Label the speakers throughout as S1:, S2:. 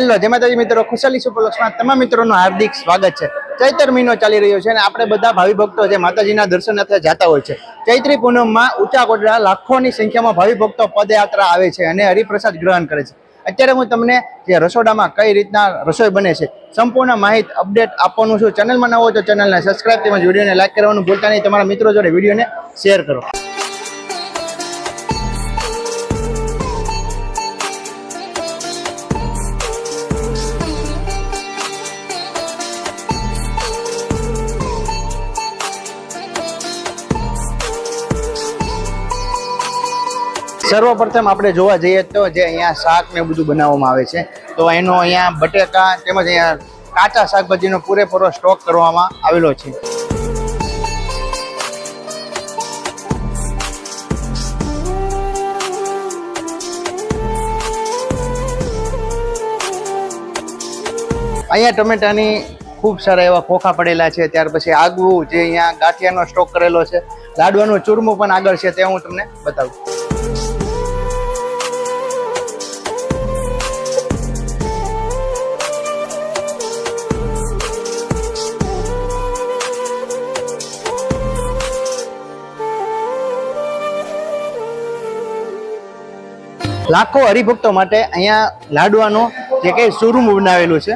S1: Hello, જય માતાજી મિત્રો, ખુશાલી સુપરલક્ષમાં તમામ મિત્રોનું હાર્દિક સ્વાગત છે. ચૈત્ર મહિનો ચાલી રહ્યો છે અને આપણે બધા ભાવિ ભક્તો જે માતાજીના દર્શન અથવા જતા હોય છે, ચૈત્રી પૂનમમાં ઊંચા કોટડા લાખોની સંખ્યામાં ભાવિ ભક્તો પદયાત્રા આવે છે અને હરિપ્રસાદ ગ્રહણ કરે છે. અત્યારે હું તમને જે રસોડામાં કઈ રીતના રસોઈ બને છે, સંપૂર્ણ માહિતી અપડેટ આપવાનું છું. ચેનલમાં ન હોય તો ચેનલને સબસ્ક્રાઇબ તેમજ વિડીયોને લાઈક કરવાનું ભૂલતા નહીં. તમારા મિત્રો જોડે વિડીયોને શેર કરો. સર્વપ્રથમ આપણે જોવા જઈએ તો જે અહીંયા શાક ને બધું બનાવવામાં આવે છે, તો એનો અહીંયા બટેકા તેમજ અહીંયા કાચા શાકભાજીનો પૂરેપૂરો સ્ટોક કરવામાં આવેલો છે. અહીંયા ટમેટાની ખૂબ સારા એવા ખોખા પડેલા છે, ત્યાર પછી આગવું જે અહીંયા ગાંઠિયાનો સ્ટોક કરેલો છે, લાડવાનું ચૂરમું પણ આગળ છે તે હું તમને બતાવું. લાખો હરિભક્તો માટે અહીંયા લાડવાનો જે કઈ શોરૂમ બનાવેલું છે.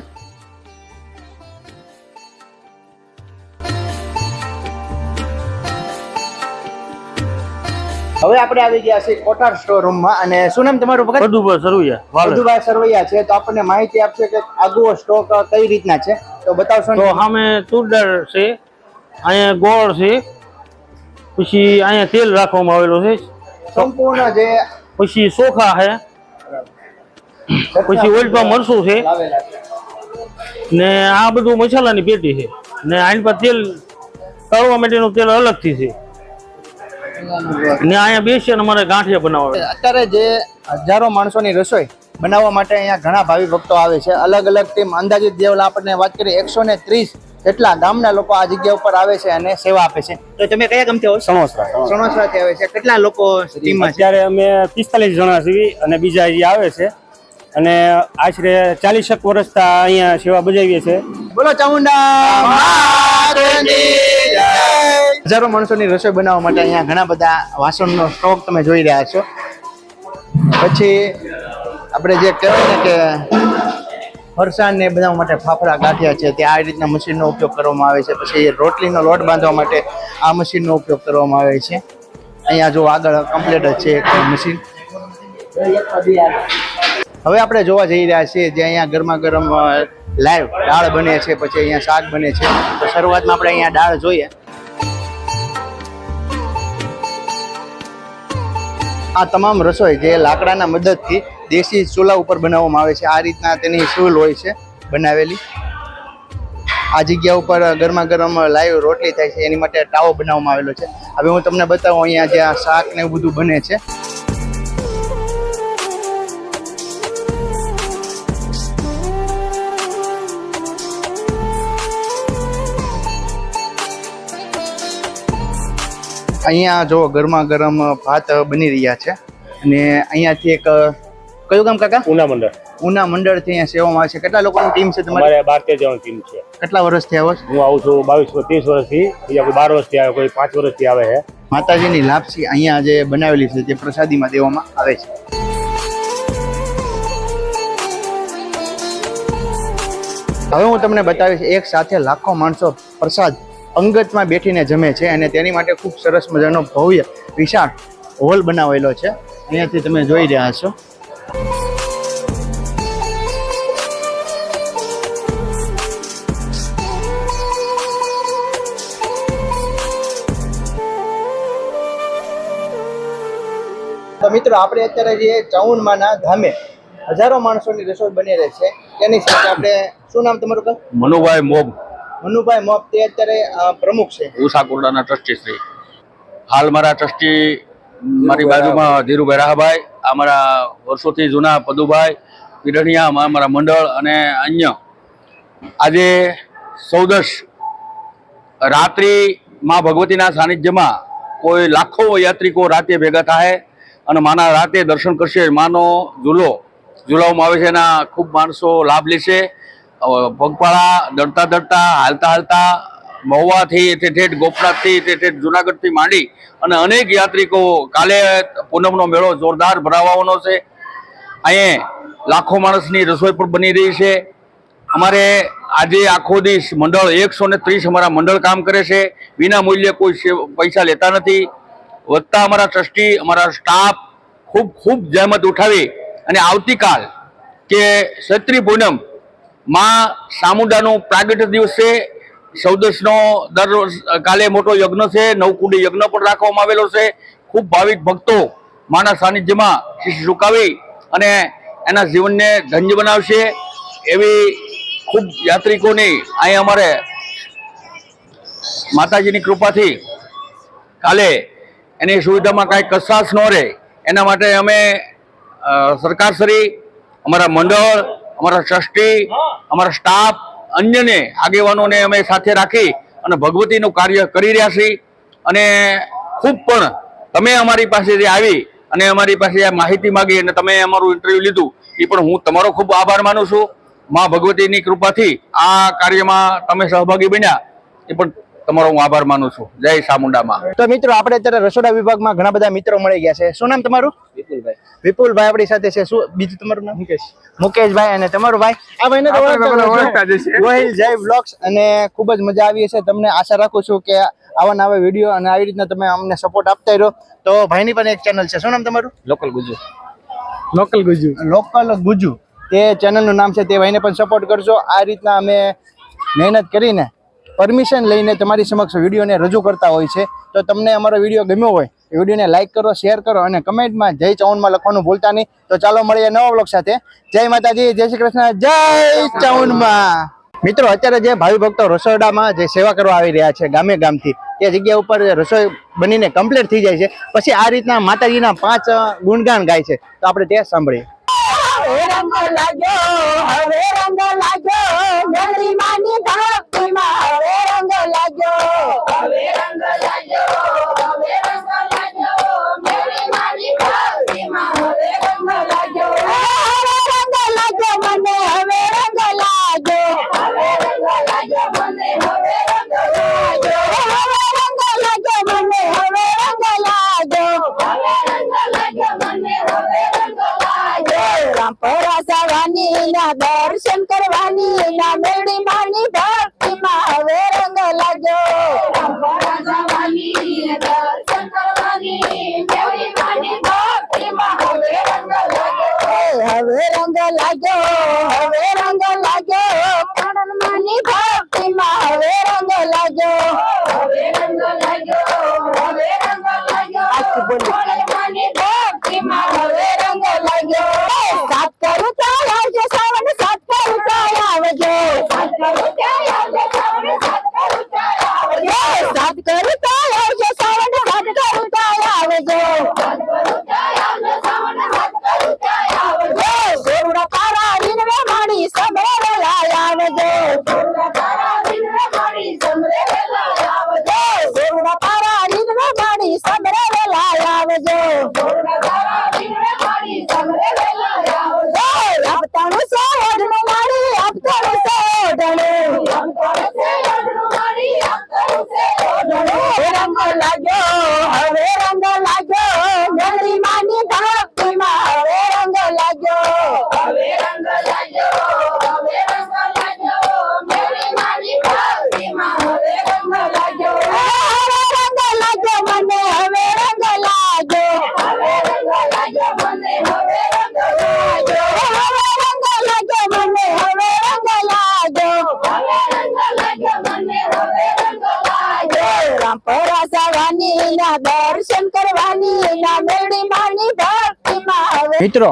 S1: હવે આપણે આવી ગયા છીએ સ્ટોર રૂમમાં અને શું નામ તમારું ભગત?
S2: બધું સરવૈયા વાલે
S1: સરવૈયા છે. તો આપણને માહિતી આપશે કે આગવો સ્ટોક કઈ રીતના છે? તો બતાવશો
S2: તો સામે તુરદાળ છે અહીંયા ગોળ છે પછી અહીંયા તેલ રાખવામાં આવેલું છે.
S1: સંપૂર્ણ જે
S2: પછી ચોખા છે. પછી ઓઈલમાં મરસું છે. ને આ બધું મસાલાની પેટી છે. ને આની પર તેલ તળવા માટેનું તેલ અલગથી છે. ને અહીંયા બેસીને અમારે ગાંઠિયા બનાવવા
S1: અત્યારે જે હજારો માણસોની રસોઈ બનાવવા માટે અહીંયા ઘણા ભાવિ ભક્તો આવે છે. અલગ અલગ ટીમ અંદાજિત દેવલા આપણને વાત કરીએ એકસો ને ત્રીસ જેટલા ગામના લોકો આ જગ્યા ઉપર આવે છે અને સેવા આપે છે. તો તમે કયા ગામથી આવો છો?
S3: સણોસરા
S1: સણોસરાથી આવે છે. કેટલા લોકો ટીમમાં છે?
S3: અત્યારે અમે પિસ્તાલીસ જણા છીએ અને બીજા હજી આવે છે. અને આશરે ચાલીસ એક વર્ષથી અહીંયા સેવા બજાવીએ છીએ.
S1: બોલો ચામુંડા હજારો માણસોની રસોઈ બનાવવા માટે અહીંયા ઘણા બધા વાસણનો સ્ટોક તમે જોઈ રહ્યા છો. પછી આપણે જે કહેવાય ને કે ફરસાણ ને બધા માટે ફાફડા ગાંઠિયા છે. તે આ રીતના મશીનનો ઉપયોગ કરવામાં આવે છે. પછી રોટલીનો લોટ બાંધવા માટે આ મશીનનો ઉપયોગ કરવામાં આવે છે. અહીંયા જો આગળ કમ્પ્લીટ જ છે મશીન. હવે આપણે જોવા જઈ રહ્યા છીએ જે અહીંયા ગરમા ગરમ લાઈવ દાળ બને છે, પછી અહીંયા શાક બને છે. તો શરૂઆતમાં આપણે અહીંયા દાળ જોઈએ. આ તમામ રસોઈ જે લાકડાના મદદથી દેશી ચૂલા ઉપર બનાવવામાં આવે છે. આ રીતના તેની સુલ હોય છે બનાવેલી. આ જગ્યા ઉપર ગરમા ગરમ લાઈવ રોટલી થાય છે. એની માટે ટાવો બનાવવામાં આવેલો છે. હવે હું તમને બતાવું અહીંયા જ્યાં શાક ને એવું બધું બને છે. અહીંયા જો ગરમા ગરમ ભાત બની રહ્યા છે. અને અહીંયાથી એક કયું ગામ કાકા?
S3: ઉના મંડળ.
S1: ઉના મંડળથી અહીંયા સેવામાં છે. કેટલા લોકોની ટીમ છે તમારે?
S3: બાર તેર જણ ટીમ છે.
S1: કેટલા વર્ષથી આવો
S3: હું આવું છું બાવીસ ત્રીસ વર્ષથી બીજા કોઈ બાર વર્ષથી આવે કોઈ પાંચ વર્ષથી આવે છે.
S1: માતાજીની લાપસી અહીંયા જે બનાવેલી છે તે પ્રસાદીમાં દેવામાં આવે છે. હવે હું તમને બતાવીશ એક સાથે લાખો માણસો પ્રસાદ અંગતમાં બેઠીને જમે છે અને તેની માટે ખૂબ સરસ મજાનો ભવ્ય વિશાળ હોલ બનાવેલો છે. અહીંયાથી તમે જોઈ રહ્યા છો. મિત્રો આપણે અત્યારે જે ચાઉનમાના ધામે. હજારો માણસોની રસોઈ બની રહી છે. તેની સાથે આપણે શું નામ તમારું
S4: મનુભાઈ મોબ.
S1: મનુભાઈ મોબ તે અત્યારે પ્રમુખ છે.
S4: ઉષા કોરડાના ટ્રસ્ટી શ્રી. હાલ મારા ટ્રસ્ટી મારી બાજુમાં ધીરુભાઈ રાહભાઈ આ મારા વર્ષોથી જૂના પદુભાઈ પીરણિયા મારા મંડળ અને અન્ય. આજે સૌદશ રાત્રિ માં ભગવતીના સાનિધ્યમાં કોઈ લાખો યાત્રિકો રાતે ભેગા થાય. અને માના રાતે દર્શન કરશે માનો ઝૂલો. ઝૂલાવવામાં આવે છે એના ખૂબ માણસો લાભ લેશે. પગપાળા દડતા દડતા હાલતા હાલતા, મહુવાથી તે ઠેઠ, ગોપનાથથી તે ઠેઠ, જુનાગઢથી માંડી અને અનેક યાત્રિકો કાલે પૂનમનો મેળો જોરદાર ભરાવાનો છે. અહીંયા લાખો માણસની રસોઈ પણ બની રહી છે. અમારે આજે આખો દિવસ મંડળ એકસો ત્રીસ અમારા મંડળ કામ કરે છે. વિના મૂલ્યે કોઈ પૈસા લેતા નથી. વધતા અમારા ટ્રસ્ટી, અમારા સ્ટાફ ખૂબ ખૂબ જહેમત ઉઠાવી અને આવતીકાલ કે સત્રી પૂનમમાં સામુંડાનો પ્રાગટ્ય દિવસ ચૌદસનો દર કાલે મોટો યજ્ઞ છે. નવકુંડી યજ્ઞ પણ રાખવામાં આવેલો છે. ખૂબ ભાવિક ભક્તો માના સાનિધ્યમાં શિષ્ય ઝુકાવી અને એના જીવનને ધન્ય બનાવશે. એવી ખૂબ યાત્રિકોની અહીં અમારે માતાજીની કૃપાથી કાલે એની સુવિધામાં કાંઈ કસાશ ન રહે. એના માટે અમે સરકારશ્રી, અમારા મંડળ, અમારા ટ્રસ્ટી, અમારા સ્ટાફ, અન્યને આગેવાનોને અમે સાથે રાખી અને ભગવતીનું કાર્ય કરી રહ્યા છીએ. અને ખૂબ પણ તમે અમારી પાસેથી આવી અને અમારી પાસે આ માહિતી માગી અને તમે અમારું ઇન્ટરવ્યુ લીધું, એ પણ હું તમારો ખૂબ આભાર માનું છું. મા ભગવતીની કૃપાથી આ કાર્યમાં તમે સહભાગી બન્યા. એ પણ તમારો હું આભાર માનું છું. જય સામુંડામાં.
S1: તો મિત્રો આપણે અત્યારે રસોડા વિભાગમાં ઘણા બધા મિત્રો મળી ગયા છે. શું નામ તમારું? વિપુલભાઈ. વિપુલભાઈ આપણી સાથે છે. શું બીજું તમારું નામ? મુકેશ. મુકેશભાઈ અને તમારું ભાઈ? આ ભાઈને. ગોહિલ જય બ્લોગ્સ અને ખૂબ જ મજા આવી હશે. તમને આશા રાખું છું કે આવા નવા વીડિયો અને આવી રીતના તમે અમને સપોર્ટ આપતા રહો. તો ભાઈની પણ એક ચેનલ છે. શું નામ તમારું?
S3: Local Gujju. Local Gujju.
S1: Local Gujju. તે ચેનલનું નામ છે. તે ભાઈને પણ સપોર્ટ કરજો. આ રીતના અમે મહેનત કરીને પરમિશન લઈને તમારી સમક્ષ વિડીયોને રજૂ કરતા હોય છે. તો તમને અમારો વીડિયો ગમ્યો હોય વિડીયોને લાઇક કરો, શેર કરો અને કમેન્ટમાં જય ચાઉનમાં લખવાનું ભૂલતા નહીં. તો ચાલો મળીએ નવા બ્લોગ સાથે. જય માતાજી, જય શ્રી કૃષ્ણ, જય ચૌનમાં. મિત્રો, અત્યારે જે ભાવિ ભક્તો રસોડામાં જે સેવા કરવા આવી રહ્યા છે ગામે ગામથી તે જગ્યા ઉપર રસોઈ બનીને કમ્પ્લીટ થઈ જાય છે. પછી આ રીતના માતાજીના પાંચ ગુણગાન ગાય છે. તો આપણે તે સાંભળીએ.
S5: હવે રંગ લાગ્યો હવે રંગ લાગ્યો મેરી માની ભક્તિમાં હવે રંગ લાગ્યો હવે રંગ લાગ્યો હવે રંગ લાગ્યો મેરી માની ભક્તિમાં હવે રંગ લાગ્યો હવે રંગ લાગ્યો મને હવે રંગ લાગ્યો હવે રંગ લાગ્યો મને હવે રંગ લાગ્યો હવે રંગ લાગ્યો મને હવે રંગ લાગ્યો હવે રંગ લાગ્યો મને હવે રંગ લાગ્યો રામપરા ના દર્શન કરવાની ના મેળી માની માની ભક્તિમાં હવે રંગ લાગ્યો. હવે રંગ લાગ્યો હવે લાગ્યો મેરી માની ભક્તિમાં હવે રંગ લાગ્યો હવે રંગ લાગ્યો હવે રંગ લાગ્યો મેરી માની ભક્તિમાં હવે રંગ લાગ્યો હવે રંગ લાગ્યો મને હવે રંગ લાગ્યો હવે રંગ લાગ્યો મને હવે રંગ લાગ્યો હવે રંગ લાગ્યો મને હવે રંગ લાગ્યો હવે રંગ લાગ્યો મને હવે રંગ લાગ્યો રામપરા સવાની ના દર્શન કરવાની
S1: મિત્રો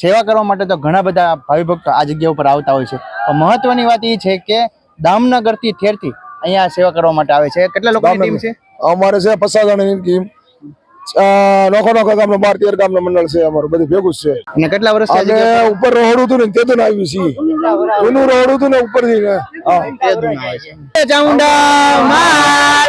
S1: સેવા કરવા માટે તો ઘણા બધા ભાવિ ભક્તો આ જગ્યા ઉપર આવતા હોય છે. મહત્વની વાત એ છે કે દામનગરથી થેરથી અહીંયા સેવા કરવા માટે આવે છે. કેટલા લોકોની ટીમ છે?
S6: અમારે છે પચાસ જણાની ટીમ. નોખો નોખો ગામનો બાર તેર ગામનો મંડળ છે અમારું બધું ભેગું છે.
S1: અને કેટલા વર્ષ
S6: અને ઉપર રોહડું હતું ને તે તો આવ્યું છે. એનું રોહડું હતું ને ઉપરથી
S1: ચામુંડા માં